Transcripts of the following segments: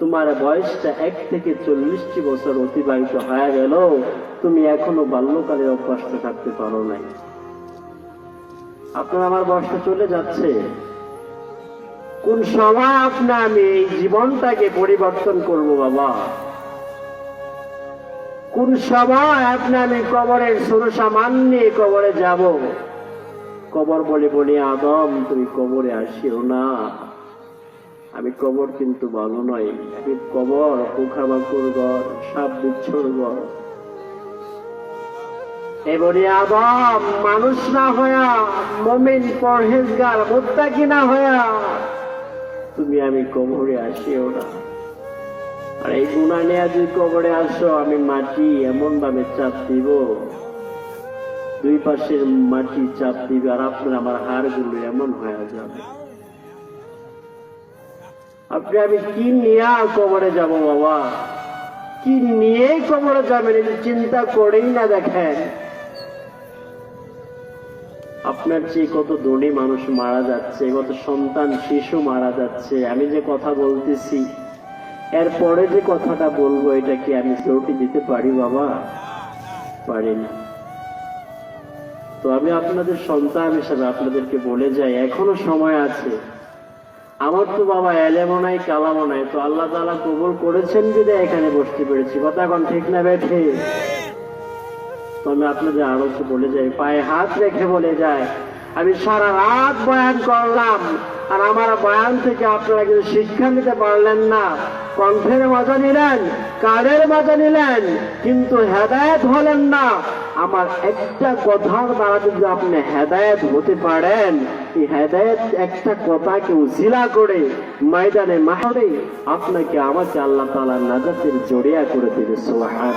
তোমার বয়সটা এক থেকে চল্লিশটি বছর অতিবাহিত হয়ে গেল তুমি এখনও বাল্যকালের অভ্যাসটা থাকতে পারো নাই। আপনার আমার বয়সটা চলে যাচ্ছে। কোন সময় আপনি আমি এই জীবনটাকে পরিবর্তন করব বাবা? কোন সময় আপনি আমি কবরের সরু সামান নিয়ে কবরে যাব? কবর বলে বলি আদম, তুমি কবরে আসিও না। আমি কবর কিন্তু ভালো নয়, আমি কবর পোখামাকুর ঘর, সাপ বিচ্ছুর ঘর। এবারে আদম, মানুষ না হয়া মমিন, পরহেজগার, মোত্তাকি না হয়া তুমি আমি কবরে আসিও না। আর এই গুণা নিয়ে যদি কবরে আসো, আমি মাটি এমন ভাবে চাপ দিব, দুই পাশের মাটি চাপ দিবে, আর আপনার, আমার হাড়গুলো এমন হয়ে যাবে। আপনি আমি কি নিয়ে কবরে যাব বাবা? কি নিয়ে কবরে যাবেন চিন্তা করেই না দেখেন। আপনার চেয়ে কত ধনী মানুষ মারা যাচ্ছে, কত সন্তান, শিশু মারা যাচ্ছে। আমি যে কথা বলতেছি, এরপরে যে কথাটা বলব, এটা কি আমি শ্লোটি দিতে পারি বাবা? পারি না। তো আমি আপনাদের সন্তান হিসেবে আপনাদেরকে বলে যাই, এখনও সময় আছে। আমার তো বাবা এলেমো নাই কালামো নাই, তো আল্লাহ তালা কবুল করেছেন বিদায় এখানে বসতে পেরেছি। কথা এখন ঠিক না বেঠে তো আমি আপনাদের আরও বলে যাই। পায়ে হাত রেখে বলে যায় আমি সারা রাত বয়ান করলাম, আর আমার বয়ান থেকে আপনারা কিন্তু শিক্ষা নিতে পারলেন না। কণ্ঠের মজা নিলেন কারের মজা নিলেন, কিন্তু হেদায়েত হলেন না। আমার একটা কথার দ্বারা যদি আপনি হেদায়েত হতে পারেন হেদায়েত একটা কথাকে উশিলা করে ময়দানে আপনাকে আমাকে আল্লাহ তালা নাজাতের জড়িয়া করে সোহান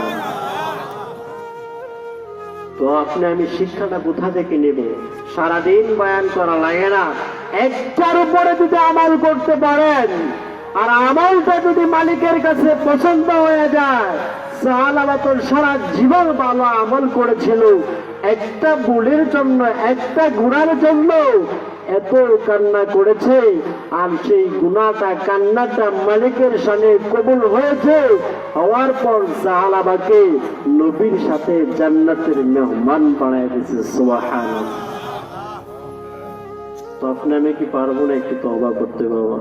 তো আপনি আমি শিক্ষাটা কোথা থেকে নেব? সারাদিন বয়ান করা লাগে না। একটার উপরে যদি আমল করতে পারেন, আর আমলটা যদি মালিকের কাছে পছন্দ হয়ে যায় সারা জীবন ভালো আমল করেছিল। একটা বুলের জন্য, একটা জন্য এত কান্না করেছে আর সেই গুণাটা কান্নাটা মালিকের সামনে কবুল হয়েছে। হওয়ার পর সাহালাবাকে নবীর সাথে জান্নাতের মেহমান বানায় দিয়েছে সোহান তো আপনি আমি কি পারব না একটু তবা করতে, বাবা?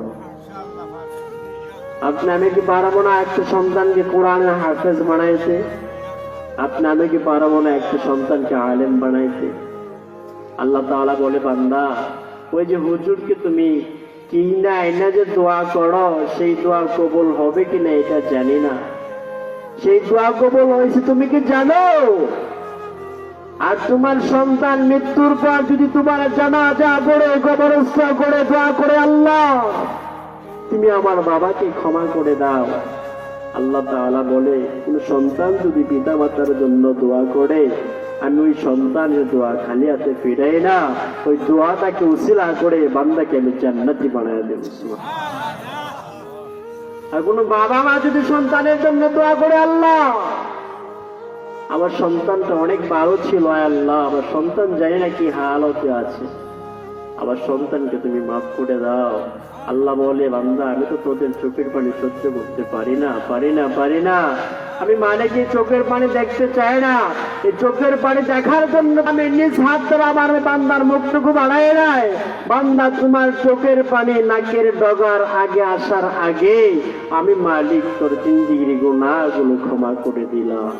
আপনি আমি কি পারব না? একটা সন্তানকে কোরআনের হাফেজ বানাইতে আপনি আমি কি পারব না একটা সন্তানকে আলেম বানাইতে আল্লাহ তাআলা বলে, বান্দা, ওই যে হুজুরকে তুমি কি না এনে যে দোয়া করো, সেই দোয়া কবুল হবে কিনা এটা জানি না। সেই দোয়া কবুল হয়েছে, তুমি কি জানো? আর তোমার সন্তান মৃত্যুর পর যদি তোমার জানা যা করে কবরস্থ করে, দোয়া করে আল্লাহ তুমি আমার বাবাকে ক্ষমা করে দাও। আল্লাহ তাআলা বলে, কোন সন্তান যদি পিতা মাতার জন্য দোয়া করে, আমি ওই সন্তানের দোয়া খালি হাতে ফিরাই না। ওই দোয়াটাকে উসিলা করে বান্দাকে আমি জান্নাতি বানায় দেব আর কোন বাবা মা যদি সন্তানের জন্য দোয়া করে, আল্লাহ! আমার সন্তানটা অনেক ভালো ছিল আল্লাহ। আমার সন্তান জানি না কি হালতে আছে। আমার সন্তানকে তুমি মাফ করে দাও। আল্লাহ বলে, বান্দা, আমি তো তোদের চোখের পানি সহ্য করতে পারি না পারি না পারি না। আমি মানে কি চোখের পানি দেখতে চাই না। এই চোখের পানি দেখার জন্য আমি নিজ হাত দ্বারা আমার বান্দার মুখটুকু বাড়াই নাই। বান্দা, তোমার চোখের পানি নাকের ডগার আগে আসার আগে আমি মালিক, তোর জিন্দিগিরি গুণাগুলো ক্ষমা করে দিলাম।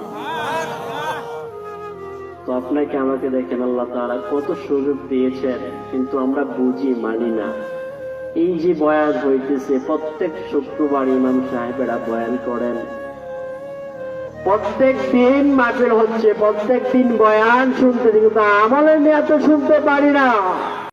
তো আপনাকে আমাকে দেখেন, আল্লাহ তারা কত সুযোগ দিয়েছেন, কিন্তু আমরা বুঝি, মানি না। এই যে বয়ান হইতেছে, প্রত্যেক শুক্রবার ইমাম সাহেবেরা বয়ান করেন। প্রত্যেক দিন মাহফিল হচ্ছে, প্রত্যেক দিন বয়ান শুনতে কিন্তু আমলের নিয়ে তো শুনতে পারি না।